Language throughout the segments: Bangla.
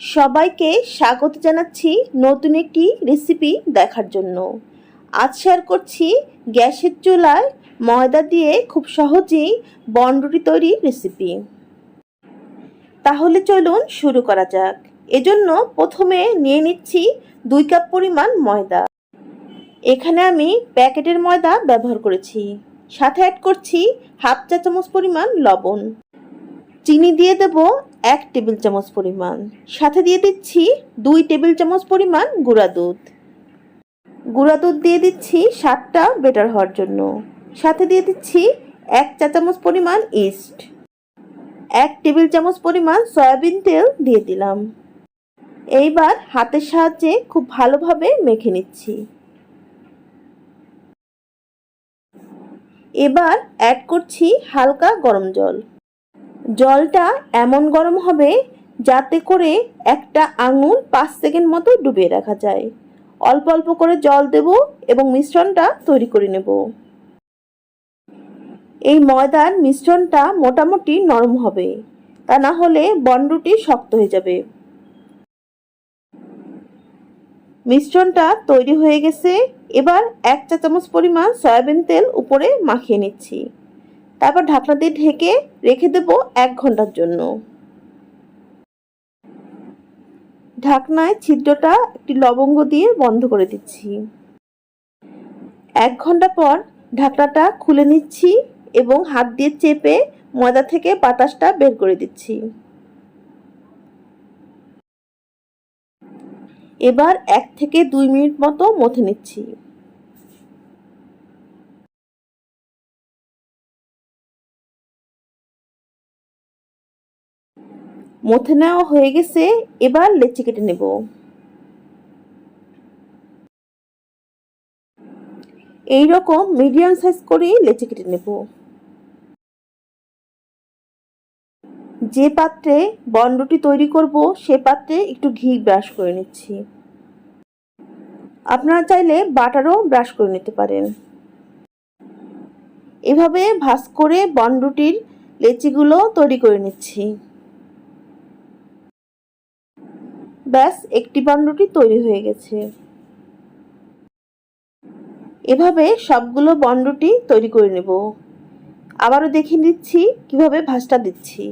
সবাইকে স্বাগত জানাচ্ছি নতুন একটি রেসিপি দেখার জন্য। আজ শেয়ার করছি গ্যাসের চুলায় ময়দা দিয়ে খুব সহজেই বনরুটি তৈরির রেসিপি তাহলে চলুন শুরু করা যাক। এজন্য প্রথমে নিয়ে নিচ্ছি দুই কাপ পরিমাণ ময়দা। এখানে আমি প্যাকেটের ময়দা ব্যবহার করেছি। সাথে অ্যাড করছি হাফ চা চামচ পরিমাণ লবণ। চিনি দিয়ে দেব এক টেবিল চামচ পরিমাণ। সাথে দিয়ে দিচ্ছি দুই টেবিল চামচ পরিমাণ গুঁড়া দুধ। গুঁড়া দুধ দিয়ে দিচ্ছি সাতটা বেটার হওয়ার জন্য। সাথে দিয়ে দিচ্ছি এক চা চামচ পরিমাণ ইস্ট। এক টেবিল চামচ পরিমাণ সয়াবিন তেল দিয়ে দিলাম। এইবার হাতের সাহায্যে খুব ভালোভাবে মেখে নিচ্ছি। এবার অ্যাড করছি হালকা গরম জল। জলটা এমন গরম হবে যাতে করে একটা আঙুল পাঁচ সেকেন্ড মতো ডুবিয়ে রাখা যায়। অল্প অল্প করে জল দেব এবং মিশ্রণটা তৈরি করে নেব। এই ময়দার মিশ্রণটা মোটামুটি নরম হবে, তা না হলে বনরুটি শক্ত হয়ে যাবে। মিশ্রণটা তৈরি হয়ে গেছে, এবার এক চা চামচ পরিমাণ সয়াবিন তেল উপরে মাখিয়ে নিচ্ছি। তারপর ঢাকনা দিয়ে ঢেকে রেখে দেব এক ঘণ্টার জন্য। ঢাকনায় ছিদ্রটা একটি লবঙ্গ দিয়ে বন্ধ করে দিচ্ছি। এক ঘণ্টা পর ঢাকনাটা খুলে নিচ্ছি এবং হাত দিয়ে চেপে ময়দা থেকে বাতাসটা বের করে দিচ্ছি। এবার এক থেকে দুই মিনিট মতো মথে নিচ্ছি। মথে নেওয়া হয়ে গেছে, এবার লেচি কেটে নেব। এই রকম মিডিয়াম সাইজ করে লেচি কেটে নেব। যে পাত্রে বনরুটি তৈরি করব, সে পাত্রে একটু ঘি ব্রাশ করে নিচ্ছি। আপনারা চাইলে বাটারও ব্রাশ করে নিতে পারেন। এভাবে ভাস করে বনরুটির লেচিগুলো তৈরি করে নিচ্ছি। ব্যাস, একটি বনরুটি তৈরি হয়ে গেছে। এভাবে সবগুলো বনরুটি তৈরি করে নেব। আবারও দেখিয়ে দিচ্ছি কীভাবে ভাজটা দিচ্ছি।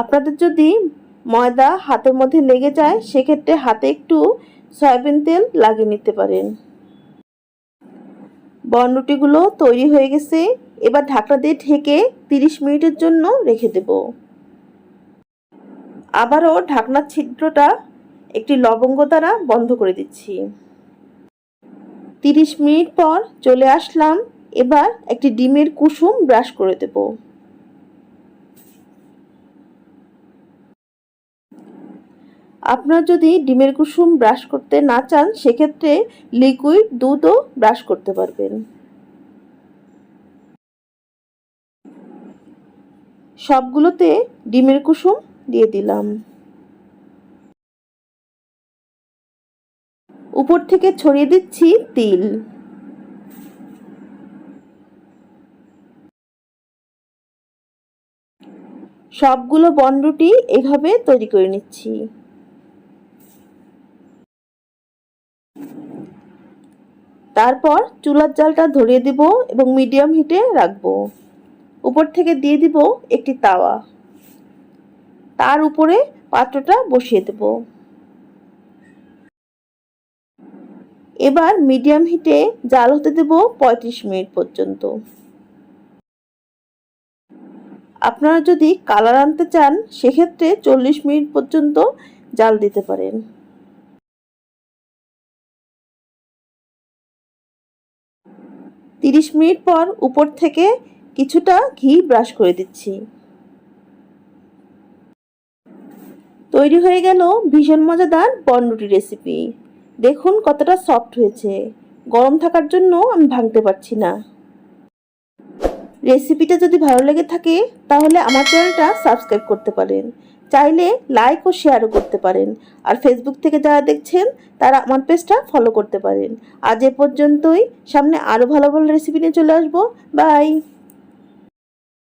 আপনাদের যদি ময়দা হাতের মধ্যে লেগে যায়, সেক্ষেত্রে হাতে একটু সয়াবিন তেল লাগিয়ে নিতে পারেন। বনরুটিগুলো তৈরি হয়ে গেছে। এবার ঢাকনা দিয়ে ঢেকে তিরিশ মিনিটের জন্য রেখে দেব। আবারও ঢাকনার ছিদ্রটা একটি লবঙ্গ দ্বারা বন্ধ করে দিচ্ছি। তিরিশ মিনিট পর চলে আসলাম, এবার একটি ডিমের কুসুম ব্রাশ করে দেবো। আপনার যদি ডিমের কুসুম ব্রাশ করতে না চান, সেক্ষেত্রে লিকুইড দুধও ব্রাশ করতে পারবেন। সবগুলোতে ডিমের কুসুম দিয়ে দিলাম। উপর থেকে ছড়িয়ে দিচ্ছি তিল। সবগুলো বনরুটি এভাবে তৈরি করে নিচ্ছি। তারপর চুলার জালটা ধরিয়ে দিব এবং মিডিয়াম হিটে রাখব। উপর থেকে দিয়ে দিব একটি তাওয়া। তার উপরে পাত্রটা বসিয়ে দেব। এবার মিডিয়াম হিটে জাল হতে দেব পঁয়ত্রিশ মিনিট পর্যন্ত। আপনারা যদি কালার আনতে চান, সেক্ষেত্রে চল্লিশ মিনিট পর্যন্ত জাল দিতে পারেন। তিরিশ মিনিট পর উপর থেকে কিছুটা ঘি ব্রাশ করে দিচ্ছি। তৈরি হয়ে গেল ভীষণ মজাদার বনরুটি রেসিপি দেখুন কতটা সফট হয়েছে। গরম থাকার জন্য আমি ভাঙতে পারছি না। রেসিপিটা যদি ভালো লেগে থাকে, তাহলে আমার চ্যানেলটা সাবস্ক্রাইব করতে পারেন। চাইলে লাইক ও শেয়ারও করতে পারেন। আর ফেসবুক থেকে যারা দেখছেন, তারা আমার পেজটা ফলো করতে পারেন। আজ এ পর্যন্তই। সামনে আরও ভালো ভালো রেসিপি নিয়ে চলে আসব। বাই